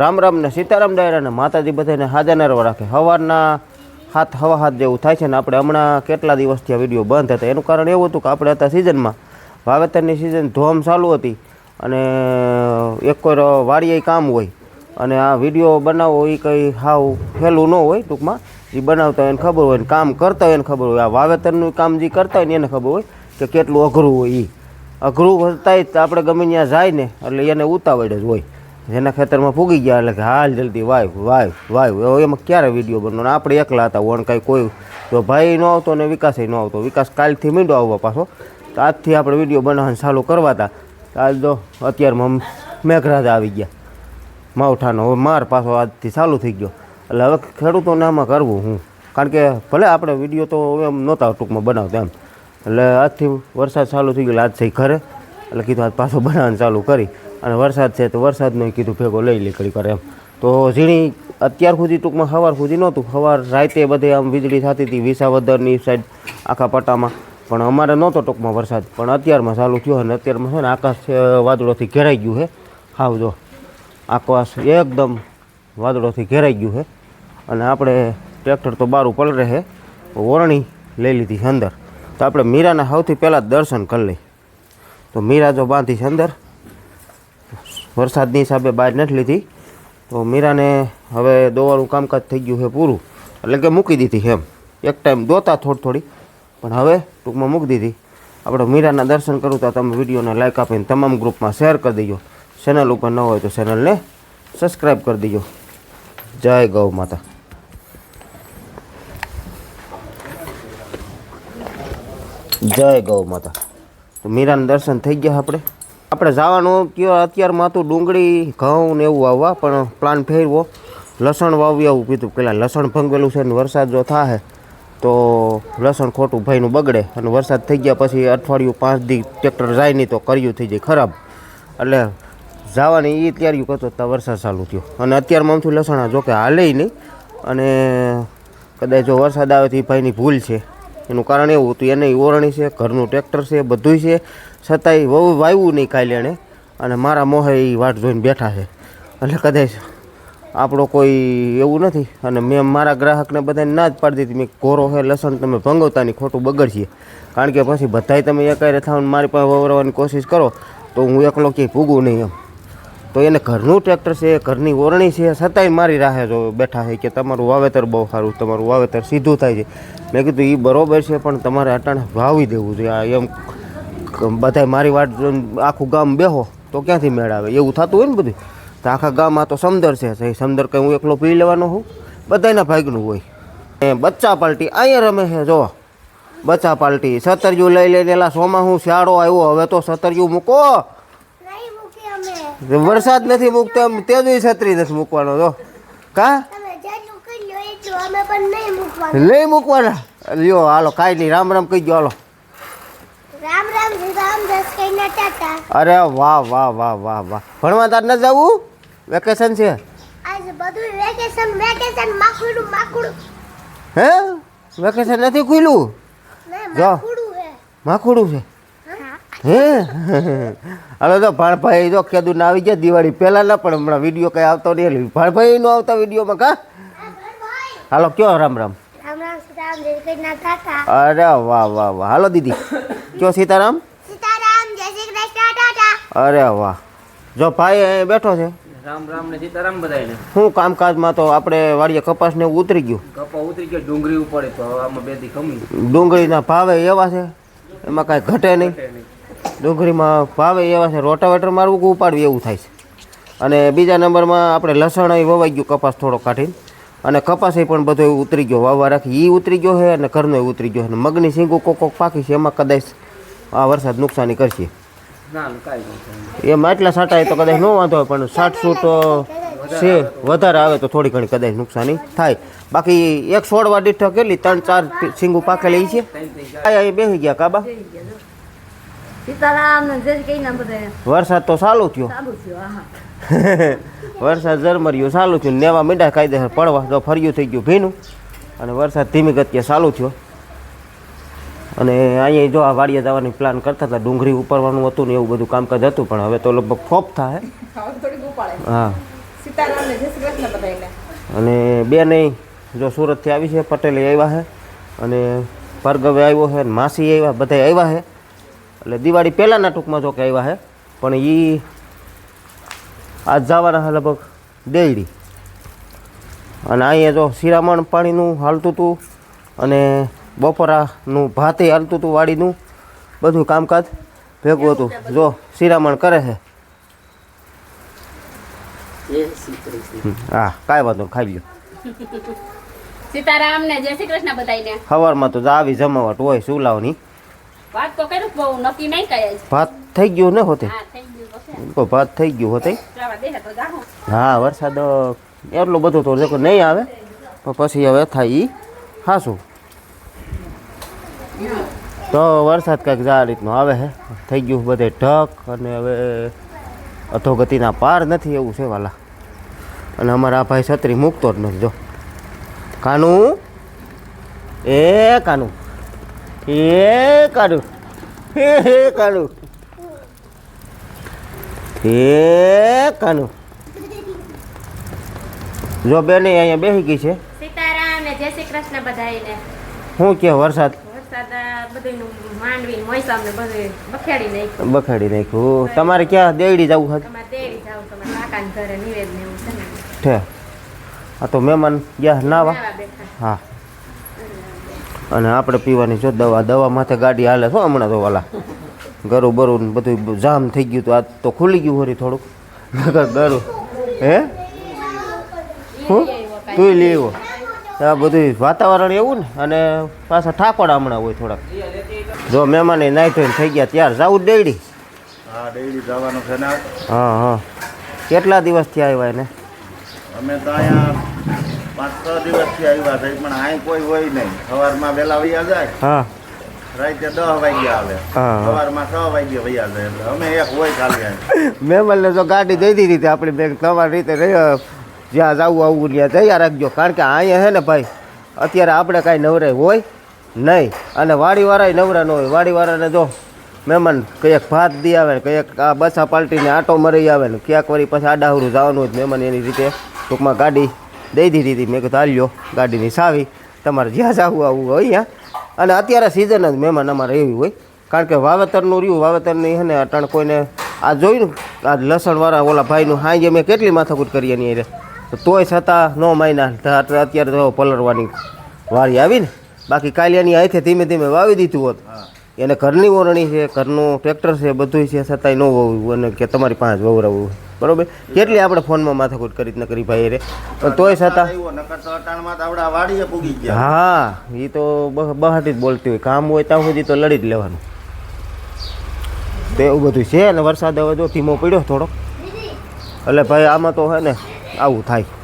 રામ રામ ને સીતારામ ડાયરા ને માતાજી બધાને હાજર નરવા રાખે. સવારના હાથ હવા હાથ જેવું થાય છે ને આપણે હમણાં કેટલા દિવસથી આ વીડિયો બંધ હતા. એનું કારણ એવું હતું કે આપણે હતા સિઝનમાં વાવેતરની સિઝન ધોમ ચાલુ હતી અને એક કોઈ વાડીએ કામ હોય અને આ વીડિયો બનાવવો એ કંઈ હાવ ફેલું ન હોય ટૂંકમાં. જે બનાવતા હોય એને ખબર હોય ને કામ કરતા હોય એને ખબર હોય. આ વાવેતરનું કામ જે કરતા હોય ને એને ખબર હોય કે કેટલું અઘરું હોય એ અઘરું કરતાંય જ આપણે ગમે ત્યાં જાય ને એટલે એને ઉતાવળ જ હોય. જેના ખેતરમાં ભૂગી ગયા એટલે કે હાલ જલ્દી વાય વાય વાય. એમાં ક્યારે વીડિયો બનવાનો? ને આપણે એકલા હતા, વણ કાંઈ કોઈ. તો ભાઈ ન આવતો ને વિકાસ ન આવતો. વિકાસ કાલથી મીંડો આવવા પાછો. તો આજથી આપણે વીડિયો બનાવવાનું ચાલુ કરવા હતા. આજ તો અત્યારમાં મેઘરાજ આવી ગયા. માવઠાનો. હવે માર પાછો આજથી ચાલુ થઈ ગયો. એટલે હવે ખેડૂતોને આમાં કરવું હું. કારણ કે ભલે આપણે વીડિયો તો એમ નહોતા ટૂંકમાં બનાવતા એમ. એટલે આજથી વરસાદ ચાલુ થઈ ગયો. આજથી ઘરે. એટલે કીધું આજ પાછો બનાવવાનું ચાલુ કરી. અને વરસાદ છે તો વરસાદનો કીધું ભેગો લઈ લે કરી કરે એમ. તો ઝીણી અત્યાર સુધી ટૂંકમાં સવાર સુધી નહોતું. સવાર રાતે બધે આમ વીજળી થતી હતી વિસાવદરની સાઈડ આખા પટ્ટામાં પણ અમારે નહોતો ટૂંકમાં વરસાદ. પણ અત્યારમાં ચાલુ થયો અને અત્યારમાં છે ને આકાશ વાદળોથી ઘેરાઈ ગયું છે. હાવ જો, આકાશ એકદમ વાદળોથી ઘેરાઈ ગયું છે. અને આપણે ટ્રેક્ટર તો બારું પલરે છે. ઓરણી લઈ લીધી છે અંદર. તો આપણે મીરાના સૌથી પહેલાં દર્શન કરી લઈ તો મીરા જો બાંધી છે અંદર વરસાદની હિસાબે બહાર નથી લીધી. તો મીરાને હવે દોવાનું કામકાજ થઈ ગયું છે પૂરું. એટલે કે મૂકી દીધી છે એમ. એક ટાઈમ દોતા થોડી થોડી, પણ હવે ટૂંકમાં મૂકી દીધી. આપણે મીરાના દર્શન કરું તો તમે વિડીયોને લાઈક આપીને તમામ ગ્રુપમાં શેર કરી દેજો. ચેનલ ઉપર ન હોય તો ચેનલને સબસ્ક્રાઈબ કરી દેજો. જય ગૌ માતા. જય ગૌ માતા. તો મીરાના દર્શન થઈ ગયા આપણે. આપણે જવાનું કયો, અત્યારમાં હતું ડુંગળી, ઘઉં ને એવું વાવવા, પણ પ્લાન ફેરવો. લસણ વાવી આવું કીધું. પેલા લસણ ભંગેલું છે ને વરસાદ જો થાય તો લસણ ખોટું ભાઈનું બગડે. અને વરસાદ થઈ ગયા પછી અઠવાડિયું પાંચ દી ટ્રેક્ટર જાય નહીં તો કર્યું થઈ જાય ખરાબ. એટલે જવાની એ તૈયારીઓ કરતો ત્યાં વરસાદ ચાલુ થયો. અને અત્યારમાં આમથી લસણ જો કે હાલે નહીં. અને કદાચ જો વરસાદ આવે તો એ ભાઈની ભૂલ છે. એનું કારણ એવું હતું, એને ઓરણી છે, ઘરનું ટ્રેક્ટર છે, બધુંય છે. છતાંય વહુ વાવ્યું નહીં કાલે એણે. અને મારા મોહે એ વાટ જોઈને બેઠા છે. એટલે કદાચ આપણો કોઈ એવું નથી. અને મેં મારા ગ્રાહકને બધાને ના જ પાડી દીધી. મેં ઘોરો છે લસણ, તમે ભંગવતાની ખોટું બગડશે. કારણ કે પછી બધાય તમે એકાયરે થાવ મારી પાસે વવરવાની કોશિશ કરો, તો હું એકલો ક્યાંય ભૂગું નહીં એમ. તો એને ઘરનું ટ્રેક્ટર છે, ઘરની ઓરણી છે, છતાંય મારી રાહે જો બેઠા છે કે તમારું વાવેતર બહુ સારું, તમારું વાવેતર સીધું થાય છે. મેં કીધું એ બરોબર છે, પણ તમારે અટાણે વાવી દેવું જોઈએ. આ એમ બધાય મારી વાત આખું ગામ બેહો તો ક્યાંથી મેળ આવે એવું થતું હોય ને બધું? તો આખા ગામમાં તો સમદર છે એ સમદર કંઈ હું એકલો પી લેવાનો હોઉં બધાના ભાગનું હોય. એ બચ્ચા પાર્ટી અહીંયા રમે છે જો બચ્ચા પાર્ટી સતરજુ લઈ લઈને એલા સોમાં હું શિયાળો આવ્યો હવે તો સતરજુ મૂકો. વરસાદ નથી મૂકતો એમ તે જ છત્રી નથી મૂકવાનો જો. કા? તમે જેટલું કરી લો એટલું અમે પણ નહીં મૂકવાના. લ્યો હાલો કાંઈ નહીં રામ રામ કહી ગયો હાલો. દસ ટાટા અરે વાહ વાહ વાહ વાહ વાહ. ભણવા તાર ન જવું? વેકેશન છે? આજ બધું વેકેશન વેકેશન માખડું માખડું. હે? વેકેશન નથી ખુલ્યું ને જો. માખુડું છે? હા. હે? હવે તો ભાણભાઈ જો ખેડૂત આવી ગયા દિવાળી. પહેલાં ના પણ હમણાં વીડિયો કંઈ આવતો નહીં. ભાણભાઈ નો આવતા વિડીયોમાં કા? હાલો કયો રામ રામ? અરે વાહ વાહ વાહ. હાલો દીદી. કયો સીતારામ જય શ્રી કૃષ્ણ ટાટા અરે વાહ. જો ભાઈ અહીં બેઠો છે. રામ રામ ને સીતારામ બધાને શું કામકાજમાં તો આપણે વાડીએ કપાસ ને ઉતરી ગયું? કપા ઉતરી ગયો ડુંગળી ઉપાડે તો આમાં બે દી કમી ડુંગળીના ભાવે એવા છે? એમાં કાંઈ ઘટે નહીં. ડુંગળીમાં ભાવે એવા છે રોટાવેટર મારવું કે ઉપાડવું એવું થાય છે. અને બીજા નંબરમાં આપણે લસણ વવાઈ ગયું કપાસ થોડો કાઢીને. અને કપાસ પણ બધો ઉતરી ગયો વાવવા રાખી. એ ઉતરી ગયો છે અને ઘરનો ઉતરી ગયો છે. અને મગની સિંગુ કોક કોક પાકી છે એમાં કદાચ આ વરસાદ નુકસાની કરશે. એમાં એટલા સાટા તો કદાચ ન વાંધો હોય પણ સાઠ સૂટ છે વધારે આવે તો થોડી ઘણી કદાચ નુકસાની થાય. બાકી એક સોળવા દીઠ કેટલી? ત્રણ ચાર સિંગું પાકેલી છે? બેસી ગયા કાબા વરસાદ તો ચાલુ થયો. વરસાદ ઝરમર્યું ચાલુ થયું નેવા મીંડા કાયદેસર પડવા તો ફર્યું થઈ ગયું ભીનું. અને વરસાદ ધીમી ગતિએ ચાલુ થયો. અને અહીંયા જો આ વાડીએ જવાની પ્લાન કરતા હતા ડુંગળી ઉપાડવાનું હતું ને એવું બધું કામકાજ હતું પણ હવે તો લગભગ ફોપ થાય. હા. અને બે બેને જો સુરતથી આવી છે પટેલે આવ્યા છે. અને ભાર્ગવે આવ્યો છે અને માસી આવ્યા બધા આવ્યા છે. એટલે દિવાળી પહેલાંના ટૂંકમાં જો કે આવ્યા છે પણ એ આજ જવાના છે લગભગ દેડી અને અહીંયા જો શિરામણ પાણીનું હાલતું હતું અને બપોરાનું ભાતે હાલતું હતું વાડીનું બધું કામકાજ ભેગું હતું. જો શિરામણ કરે છે. હા કાંઈ વાંધો ખાઈ લ્યો. સીતારામ ને જય શ્રી કૃષ્ણ બધાને સવારમાં તો આવી જમાવટ હોય સુલાવની. વાત તો કર્યું બહુ નક્કી નહીં કરાય ભાત થઈ ગયું ને હોતે? ભાત થઈ ગયું હોતે? હા વરસાદ એટલો બધો તો નહીં આવે. પણ પછી હવે થાય ઈ. હાસું તો વરસાદ કંઈક જ આ રીતનો આવે છે થઈ ગયું બધે ઢક અને હવે અધોગતિના પાર નથી એવું છે વાલા. અને અમારા આ ભાઈ છત્રી મૂકતો જ નથી જો. કાનું? એ કાનું. એ કાનું. હે હે કાનું. એ કાનું. જો બેને અહીંયા બેસી ગઈ છે. સીતારામ જય શ્રી કૃષ્ણ બધાને શું કે વરસાદ? વરસાદ આ બખેડી નાખ્યું. તમારે ક્યાં દેવડી જવું હતું ઠે. આ તો મહેમાન ગયા નાવા? હા. અને આપણે પીવાની જો દવા દવા માથે ગાડી હાલે છો હમણાં તો વાલા. ગરું બરું બધું જામ થઈ ગયું તો આજ તો ખુલી ગયું વળી થોડુંક. ગરું. હે? હું? તું આવ્યો. આ બધું વાતાવરણ એવું ને અને પાછા ઠાકોર હમણાં હોય થોડાક. જો મહેમાને નાઈ ધોઈને થઈ ગયા ત્યાર જવું ડેડી હા ડેડી જવાનું છે ને. હા હા. કેટલા દિવસથી આવ્યા એને? અમે તો અહીંયા પાંચ છ દિવસથી આવ્યા છે પણ અહીં કોઈ હોય નહીં. સવારમાં વહેલા વૈયા જાય. હા. રાતે દસ વાગ્યા આવે. સવારમાં છ વાગ્યા વૈયા જાય. એટલે અમે એક હોય ખાલી મહેમાનને જો ગાડી દઈ દીધી હતી આપણી બેંક તમારી રીતે રહી જ્યાં જવું આવવું ત્યાં તૈયાર રાખજો. કારણ કે અહીંયા હે ને ભાઈ, અત્યારે આપણે કાંઈ નવરાય હોય નહીં. અને વાડીવાળાય નવરા ન હોય. વાડીવાળાને જો મહેમાન કંઈક ભાત દી આવે ને કંઈક આ બસા પાલટીને આટો મરી આવે ને ક્યાંક વળી પછી આડાહરું જવાનું હોય મહેમાન એની રીતે ટૂંકમાં ગાડી દઈ દીધી હતી. મેં કીધું હાલ્યો ગાડીની સાવી. તમારે જ્યાં જવું આવવું હોય અહીંયા. અને અત્યારે સિઝન જ મહેમાન અમારે એવી હોય. કારણ કે વાવેતરનું રહ્યું. વાવેતરની હે ને અટાણ કોઈને આ જોયું આ લસણવાળા ઓલા ભાઈનું હાંજે મેં કેટલી માથાકૂટ કરી એની હારે. તોય છતાં નો માયના. અત્યારે તો પલળવાની વાળી આવી ને બાકી કાલિયાની અહીંથી ધીમે ધીમે વાવી દીધું હોત. એને ઘરની ઓરણી છે ઘરનું ટ્રેક્ટર છે બધું છે છતાંય ન વાવ્યું અને કે તમારી પાંચ વવરાવું વવરાવવું. બરોબર? કેટલી આપણે ફોનમાં માથાકૂટ કરી ન કરી ભાઈ રે. તોય છતાં આવ્યો નકર તો અટાણમાં તો આપણા વાડીએ પૂગી ગયા. હા એ તો બહાટી જ બોલતી હોય. કામ હોય ત્યાં સુધી તો લડી જ લેવાનું. તો એવું બધું છે અને વરસાદ હવે જો ધીમો પડ્યો થોડોક. એટલે ભાઈ આમાં તો હે ને આવું થાય.